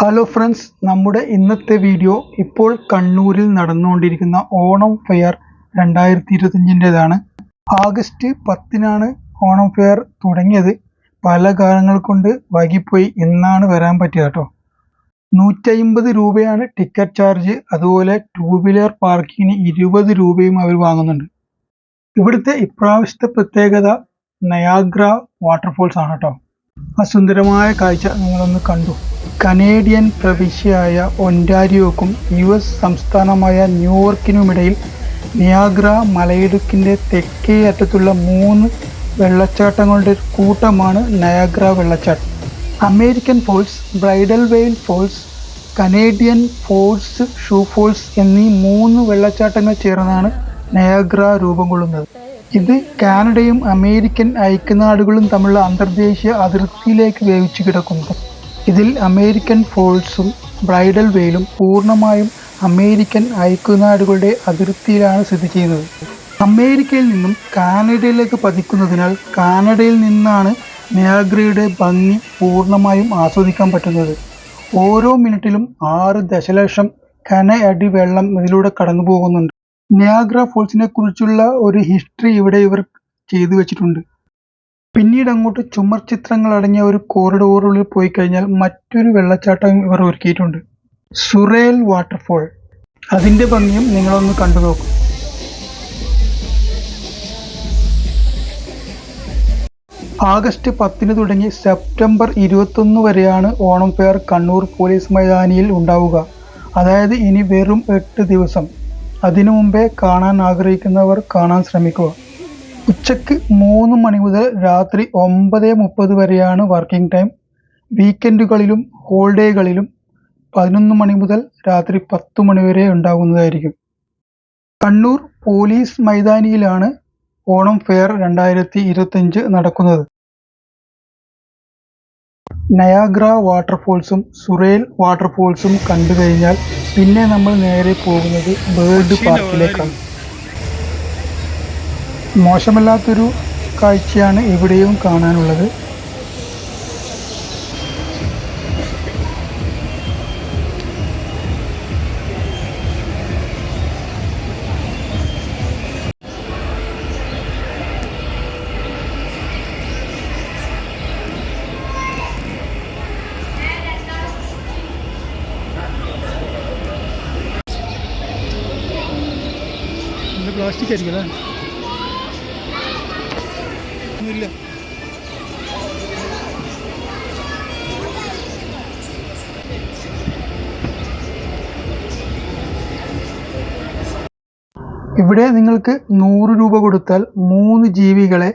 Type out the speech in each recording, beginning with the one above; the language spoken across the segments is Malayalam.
ഹലോ ഫ്രണ്ട്സ് നമ്മുടെ ഇന്നത്തെ വീഡിയോ ഇപ്പോൾ കണ്ണൂരിൽ നടന്നുകൊണ്ടിരിക്കുന്ന ഓണം ഫെയർ രണ്ടായിരത്തി ഇരുപത്തഞ്ചിന്റെതാണ് ആഗസ്റ്റ് പത്തിനാണ് ഓണം ഫെയർ തുടങ്ങിയത്. പല കാരണങ്ങൾ കൊണ്ട് വൈകിപ്പോയി ഇന്നാണ് വരാൻ പറ്റിയത് കേട്ടോ. നൂറ്റമ്പത് രൂപയാണ് ടിക്കറ്റ് ചാർജ് അതുപോലെ ടൂ വീലർ പാർക്കിങ്ങിന് ഇരുപത് രൂപയും അവർ വാങ്ങുന്നുണ്ട്. ഇവിടുത്തെ ഇപ്രാവശ്യത്തെ പ്രത്യേകത നയാഗ്ര വാട്ടർഫോൾസ് ആണ് കേട്ടോ. ആ സുന്ദരമായ കാഴ്ച നിങ്ങളൊന്ന് കണ്ടു. കനേഡിയൻ പ്രവിശ്യയായ ഒന്റാരിയോക്കും യു എസ് സംസ്ഥാനമായ ന്യൂയോർക്കിനുമിടയിൽ നിയാഗ്ര മലയിടുക്കിന്റെ തെക്കേ അറ്റത്തുള്ള മൂന്ന് വെള്ളച്ചാട്ടങ്ങളുടെ ഒരു കൂട്ടമാണ് നയാഗ്ര വെള്ളച്ചാട്ടം. American Falls Bridal Veil Falls Canadian Falls Shoe Falls എന്നീ മൂന്ന് വെള്ളച്ചാട്ടങ്ങൾ ചേർന്നാണ് നയാഗ്ര രൂപം കൊള്ളുന്നത്. ഇത് കാനഡയും അമേരിക്കൻ ഐക്യനാടുകളും തമ്മിലുള്ള അന്തർദേശീയ അതിർത്തിയിലേക്ക് വ്യാപിച്ചു കിടക്കുന്നു. ഇതിൽ അമേരിക്കൻ ഫോൾസും ബ്രൈഡൽ വെയിലും പൂർണമായും അമേരിക്കൻ ഐക്യനാടുകളുടെ അതിർത്തിയിലാണ് സ്ഥിതി ചെയ്യുന്നത്. അമേരിക്കയിൽ നിന്നും കാനഡയിലേക്ക് പതിക്കുന്നതിനാൽ കാനഡയിൽ നിന്നാണ് നിയാഗ്രയുടെ ഭംഗി പൂർണമായും ആസ്വദിക്കാൻ പറ്റുന്നത്. ഓരോ മിനിറ്റിലും ആറ് ദശലക്ഷം കനയടി വെള്ളം ഇതിലൂടെ കടന്നു പോകുന്നുണ്ട് നയാഗ്ര ഫോൾസിനെ കുറിച്ചുള്ള ഒരു ഹിസ്റ്ററി ഇവിടെ ഇവർ ചെയ്തു വെച്ചിട്ടുണ്ട്. പിന്നീട് അങ്ങോട്ട് ചുമർ ചിത്രങ്ങൾ അടങ്ങിയ ഒരു കോറിഡോറിൽ പോയി കഴിഞ്ഞാൽ മറ്റൊരു വെള്ളച്ചാട്ടം ഇവർ ഒരുക്കിയിട്ടുണ്ട്. സുറേൽ വാട്ടർഫോൾ അതിന്റെ ഭംഗിയും നിങ്ങളൊന്ന് കണ്ടു നോക്കും. ആഗസ്റ്റ് പത്തിന് തുടങ്ങി സെപ്റ്റംബർ ഇരുപത്തൊന്ന് വരെയാണ് ഓണം ഫെയർ കണ്ണൂർ പോലീസ് മൈതാനിയിൽ ഉണ്ടാവുക. അതായത് ഇനി വെറും എട്ട് ദിവസം. അതിനു മുമ്പേ കാണാൻ ആഗ്രഹിക്കുന്നവർ കാണാൻ ശ്രമിക്കുക. ഉച്ചയ്ക്ക് മൂന്ന് മണി മുതൽ രാത്രി ഒമ്പത് മുപ്പത് വരെയാണ് വർക്കിംഗ് ടൈം. വീക്കെൻഡുകളിലും ഹോൾഡേകളിലും പതിനൊന്ന് മണി മുതൽ രാത്രി പത്ത് മണി വരെ ഉണ്ടാകുന്നതായിരിക്കും. കണ്ണൂർ പോലീസ് മൈതാനിയിലാണ് ഓണം ഫെയർ രണ്ടായിരത്തി ഇരുപത്തഞ്ച് നടക്കുന്നത്. നയാഗ്ര വാട്ടർഫോൾസും സുറേൽ വാട്ടർഫോൾസും കണ്ടു കഴിഞ്ഞാൽ പിന്നെ നമ്മൾ നേരെ പോകുന്നത് ബേർഡ് പാർക്കിലേക്കാണ്. മോശമല്ലാത്തൊരു കാഴ്ചയാണ് ഇവിടെയും കാണാനുള്ളത്. പ്ലാസ്റ്റിക് അല്ലേ? ഒന്നുമില്ല ഇവിടെ നിങ്ങൾക്ക് നൂറ് രൂപ കൊടുത്താൽ മൂന്ന് ജീവികളെ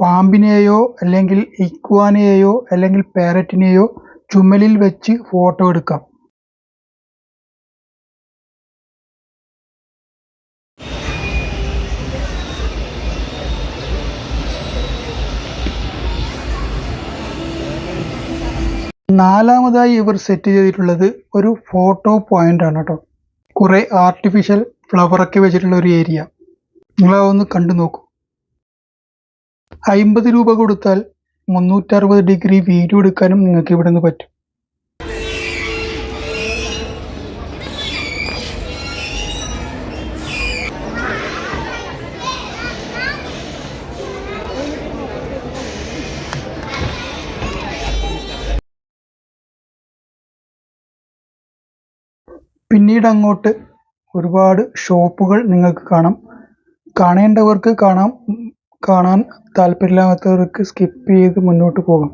പാമ്പിനെയോ അല്ലെങ്കിൽ ഇക്വാനയെയോ അല്ലെങ്കിൽ പാരറ്റിനെയോ ചുമലിൽ വെച്ച് ഫോട്ടോ എടുക്കാം. നാലാമതായി ഇവർ സെറ്റ് ചെയ്തിട്ടുള്ളത് ഒരു ഫോട്ടോ പോയിന്റ് ആണ് കേട്ടോ കുറെ ആർട്ടിഫിഷ്യൽ ഫ്ലവറൊക്കെ വെച്ചിട്ടുള്ള ഒരു ഏരിയ നിങ്ങൾ അതൊന്ന് കണ്ടു നോക്കൂ. അമ്പത് രൂപ കൊടുത്താൽ മുന്നൂറ്ററുപത് ഡിഗ്രി വീഡിയോ എടുക്കാനും നിങ്ങൾക്ക് ഇവിടെ നിന്ന് പറ്റും. പിന്നീട് അങ്ങോട്ട് ഒരുപാട് ഷോപ്പുകൾ നിങ്ങൾക്ക് കാണാം. കാണേണ്ടവർക്ക് കാണാം. കാണാൻ താല്പര്യമില്ലാത്തവർക്ക് സ്കിപ്പ് ചെയ്ത് മുന്നോട്ട് പോകാം.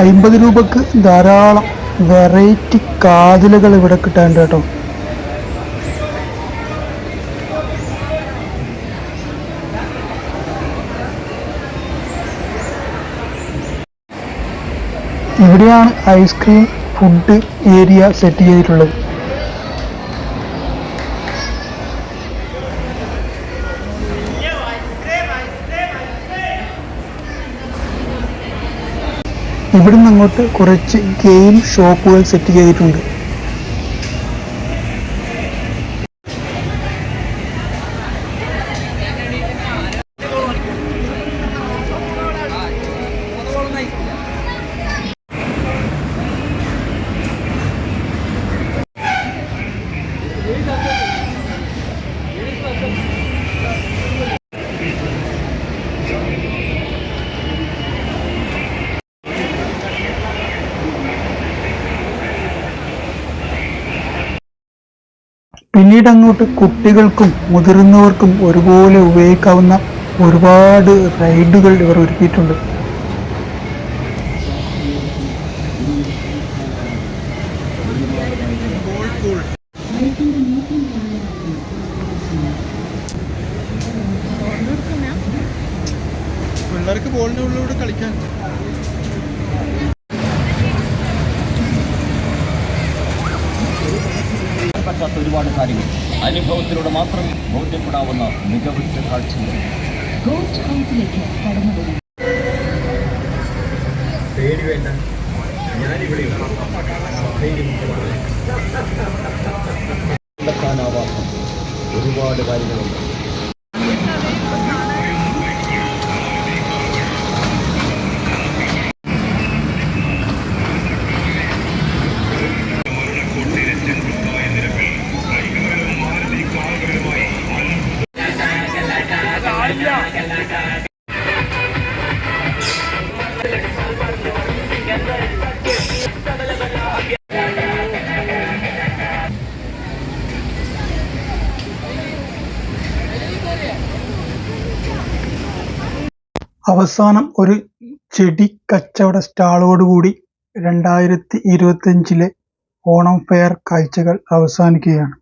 അമ്പത് രൂപക്ക് ധാരാളം വെറൈറ്റി കാതിലുകൾ ഇവിടെ കിട്ടാനുണ്ട് കേട്ടോ. ഇവിടെയാണ് ഐസ്ക്രീം ഫുഡ് ഏരിയ സെറ്റ് ചെയ്തിട്ടുള്ളത്. ഇവിടുന്ന് അങ്ങോട്ട് കുറച്ച് ഗെയിം ഷോപ്പുകൾ സെറ്റ് ചെയ്തിട്ടുണ്ട്. പിന്നീട് അങ്ങോട്ട് കുട്ടികൾക്കും മുതിർന്നവർക്കും ഒരുപോലെ ഉപയോഗിക്കാവുന്ന ഒരുപാട് റൈഡുകൾ ഇവർ ഒരുക്കിയിട്ടുണ്ട്. പറ്റാത്ത ഒരുപാട് കാര്യങ്ങൾ. അനുഭവത്തിലൂടെ മാത്രം ബോധ്യപ്പെടാവുന്ന മികവുറ്റ കാഴ്ചകൾ. പേടി വേണ്ട. ഞാനിവിടെ കണ്ടെത്താനാവാത്ത ഒരുപാട് കാര്യങ്ങളുണ്ട്. അവസാനം ഒരു ചെടി കച്ചവട സ്റ്റാളോടുകൂടി രണ്ടായിരത്തി ഇരുപത്തഞ്ചിലെ ഓണം ഫെയർ കാഴ്ചകൾ അവസാനിക്കുകയാണ്.